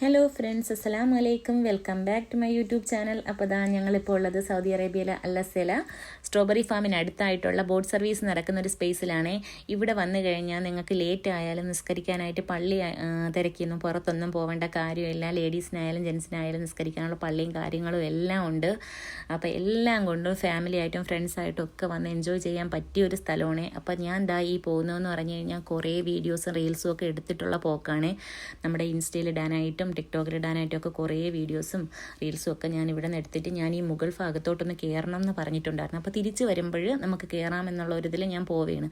Hello friends അസ്സലാം വലൈക്കും welcome back to my YouTube channel അപ്പോൾ ഇതാ ഞങ്ങളിപ്പോൾ ഉള്ളത് സൗദി അറേബ്യയിലെ അല്ലസേല സ്ട്രോബെറി ഫാമിന് അടുത്തായിട്ടുള്ള ബോട്ട് സർവീസ് നടക്കുന്ന ഒരു സ്പേസിലാണ് ഇവിടെ വന്നു കഴിഞ്ഞാൽ നിങ്ങൾക്ക് ലേറ്റ് ആയാലും നിസ്കരിക്കാനായിട്ട് പള്ളി തിരക്കിയൊന്നും പുറത്തൊന്നും പോകേണ്ട കാര്യമില്ല. ലേഡീസിനായാലും ജെൻസിനായാലും നിസ്കരിക്കാനുള്ള പള്ളിയും കാര്യങ്ങളും എല്ലാം ഉണ്ട്. അപ്പോൾ എല്ലാം കൊണ്ടും ഫാമിലി ആയിട്ടും ഫ്രണ്ട്സായിട്ടും ഒക്കെ വന്ന് എൻജോയ് ചെയ്യാൻ പറ്റിയ ഒരു സ്ഥലമാണ്. അപ്പോൾ ഞാൻ ദാ ഈ പോകുന്നതെന്ന് പറഞ്ഞു കഴിഞ്ഞാൽ കുറേ വീഡിയോസും റീൽസും ഒക്കെ എടുത്തിട്ടുള്ള പോക്കാണ്. നമ്മുടെ ഇൻസ്റ്റയിൽ ഇടാനായിട്ടും ടിക്ടോക്കിൽ ഇടാനായിട്ടൊക്കെ കുറേ വീഡിയോസും റീൽസും ഒക്കെ ഞാൻ ഇവിടെ നിന്ന് എടുത്തിട്ട് ഞാൻ ഈ മുകൾ ഭാഗത്തോട്ടൊന്ന് കയറണം എന്ന് പറഞ്ഞിട്ടുണ്ടായിരുന്നു. അപ്പോൾ തിരിച്ച് വരുമ്പോൾ നമുക്ക് കയറാം എന്നുള്ള ഒരു ഇതിൽ ഞാൻ പോവുകയാണ്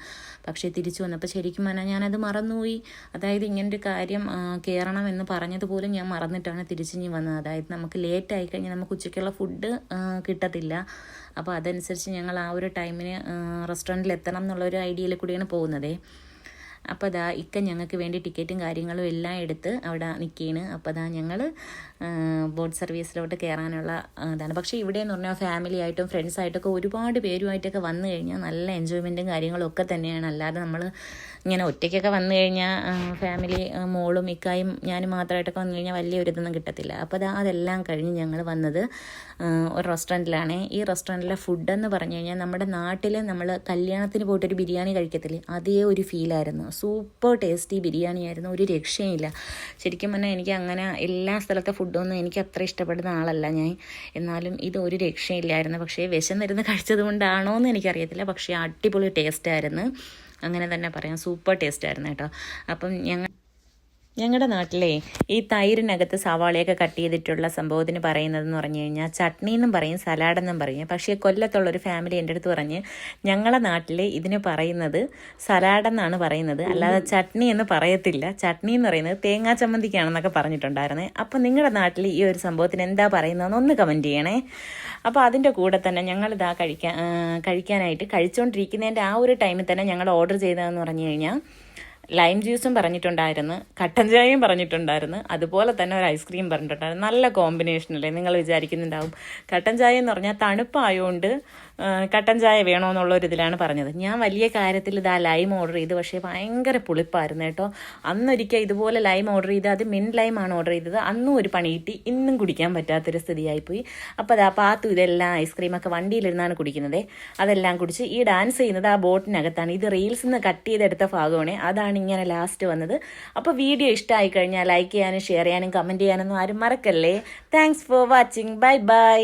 പക്ഷേ തിരിച്ചു വന്നപ്പോൾ ശരിക്കും പറഞ്ഞാൽ ഞാനത് മറന്നുപോയി. അതായത് ഇങ്ങനൊരു കാര്യം കയറണം എന്ന് പറഞ്ഞതുപോലും ഞാൻ മറന്നിട്ടാണ് തിരിച്ച് ഇനി വന്നത്. അതായത് നമുക്ക് ലേറ്റ് ആയി കഴിഞ്ഞാൽ നമുക്ക് ഉച്ചയ്ക്കുള്ള ഫുഡ് കിട്ടത്തില്ല. അപ്പോൾ അതനുസരിച്ച് ഞങ്ങൾ ആ ഒരു ടൈമിന് റെസ്റ്റോറന്റിൽ എത്തണം എന്നുള്ള ഒരു ഐഡിയയിൽ കൂടിയാണ് പോകുന്നതേ. അപ്പോൾ അതാ ഇക്ക ഞങ്ങൾക്ക് വേണ്ടി ടിക്കറ്റും കാര്യങ്ങളും എല്ലാം എടുത്ത് അവിടെ നിൽക്കുകയാണ് അപ്പോൾ അതാ ഞങ്ങൾ ബോട്ട് സർവീസിലോട്ട് കയറാനുള്ള ഇതാണ്. പക്ഷേ ഇവിടെ എന്ന് പറഞ്ഞാൽ ഫാമിലി ആയിട്ടും ഫ്രണ്ട്സ് ആയിട്ടൊക്കെ ഒരുപാട് പേരുമായിട്ടൊക്കെ വന്നു കഴിഞ്ഞാൽ നല്ല എൻജോയ്മെന്റും കാര്യങ്ങളും ഒക്കെ തന്നെയാണ്. അല്ലാതെ നമ്മൾ ഇങ്ങനെ ഒറ്റയ്ക്കൊക്കെ വന്നു കഴിഞ്ഞാൽ ഫാമിലി മോളും ഇക്കായും ഞാനും മാത്രമായിട്ടൊക്കെ വന്നു കഴിഞ്ഞാൽ വലിയ ഒരു ഇതൊന്നും കിട്ടത്തില്ല. അപ്പോൾ അതാ അതെല്ലാം കഴിഞ്ഞ് ഞങ്ങൾ വന്നത് ഒരു റെസ്റ്റോറന്റിലാണ് ഈ റെസ്റ്റോറന്റിലെ ഫുഡെന്ന് പറഞ്ഞു കഴിഞ്ഞാൽ നമ്മുടെ നാട്ടിൽ നമ്മൾ കല്യാണത്തിന് പോയിട്ടൊരു ബിരിയാണി കഴിക്കത്തില്ലേ അതേ ഒരു ഫീലായിരുന്നു സൂപ്പർ ടേസ്റ്റി ബിരിയാണി ആയിരുന്നു ഒരു രക്ഷയില്ല ശരിക്കും പറഞ്ഞാൽ എനിക്ക് അങ്ങനെ എല്ലാ സ്ഥലത്തെ ഫുഡൊന്നും എനിക്ക് അത്ര ഇഷ്ടപ്പെടുന്ന ആളല്ല ഞാൻ. എന്നാലും ഇത് ഒരു രക്ഷയില്ലായിരുന്നു. പക്ഷേ വിശന്നിരുന്ന് കഴിച്ചത് കൊണ്ടാണോ എന്ന് എനിക്കറിയത്തില്ല. പക്ഷേ അടിപൊളി ടേസ്റ്റായിരുന്നു അങ്ങനെ തന്നെ പറയാം. സൂപ്പർ ടേസ്റ്റായിരുന്നു കേട്ടോ. അപ്പം ഞങ്ങൾ ഞങ്ങളുടെ നാട്ടിലെ ഈ തൈരിനകത്ത് സവാളയൊക്കെ കട്ട് ചെയ്തിട്ടുള്ള സംഭവത്തിന് പറയുന്നതെന്ന് പറഞ്ഞു കഴിഞ്ഞാൽ ചട്നി എന്നും പറയും സലാഡെന്നും പറയും. പക്ഷേ കൊല്ലത്തുള്ളൊരു ഫാമിലി എന്റെ അടുത്ത് പറഞ്ഞ് ഞങ്ങളുടെ നാട്ടിൽ ഇതിന് പറയുന്നത് സലാഡ് എന്നാണ് പറയുന്നത്. അല്ലാതെ ചട്നി എന്ന് പറയത്തില്ല. ചട്നി എന്ന് പറയുന്നത് തേങ്ങാ ചമ്മന്തിക്കാണെന്നൊക്കെ പറഞ്ഞിട്ടുണ്ടായിരുന്നേ. അപ്പോൾ നിങ്ങളുടെ നാട്ടിൽ ഈ ഒരു സംഭവത്തിന് എന്താ പറയുന്നതെന്ന് ഒന്ന് കമന്റ് ചെയ്യണേ. അപ്പോൾ അതിന്റെ കൂടെ തന്നെ ഞങ്ങളിതാ കഴിക്കാൻ കഴിക്കാനായിട്ട് കഴിച്ചുകൊണ്ടിരിക്കുന്നതിന്റെ ആ ഒരു ടൈമിൽ തന്നെ ഞങ്ങൾ ഓർഡർ ചെയ്തതെന്ന് പറഞ്ഞു കഴിഞ്ഞാൽ ലൈം ജ്യൂസും പറഞ്ഞിട്ടുണ്ടായിരുന്നു കട്ടൻ ചായയും പറഞ്ഞിട്ടുണ്ടായിരുന്നു അതുപോലെ തന്നെ ഒരു ഐസ്ക്രീം പറഞ്ഞിട്ടുണ്ടായിരുന്നു. നല്ല കോമ്പിനേഷൻ അല്ലേ? നിങ്ങൾ വിചാരിക്കുന്നുണ്ടാവും. കട്ടൻ ചായ എന്ന് പറഞ്ഞാൽ തണുപ്പായതുകൊണ്ട് കട്ടൻ ചായ വേണമെന്നുള്ള ഒരു ഇതിലാണ് പറഞ്ഞത്. ഞാൻ വലിയ കാര്യത്തിൽ ഇതാ ലൈം ഓർഡർ ചെയ്ത് പക്ഷേ ഭയങ്കര പുളിപ്പായിരുന്നു കേട്ടോ. അന്നൊരിക്കൽ ഇതുപോലെ ലൈം ഓർഡർ ചെയ്ത് അത് മിൻ ലൈമാണ് ഓർഡർ ചെയ്തത്. അന്നും ഒരു പണി കിട്ടി ഇന്നും കുടിക്കാൻ പറ്റാത്തൊരു സ്ഥിതിയായിപ്പോയി. അപ്പോൾ അതാ പാത്തു ഇതെല്ലാം ഐസ്ക്രീമൊക്കെ വണ്ടിയിലിരുന്നാണ് കുടിക്കുന്നത്. അതെല്ലാം കുടിച്ച് ഈ ഡാൻസ് ചെയ്യുന്നത് ആ ബോട്ടിനകത്താണ് ഇത് റീൽസിൽ നിന്ന് കട്ട് ചെയ്തെടുത്ത ഭാഗമാണ്. അതാണ് ഇങ്ങനെ ലാസ്റ്റ് വന്നത്. അപ്പോൾ വീഡിയോ ഇഷ്ടമായി കഴിഞ്ഞാൽ ലൈക്ക് ചെയ്യാനും ഷെയർ ചെയ്യാനും കമന്റ് ചെയ്യാനൊന്നും ആരും മറക്കല്ലേ. Thanks for watching bye bye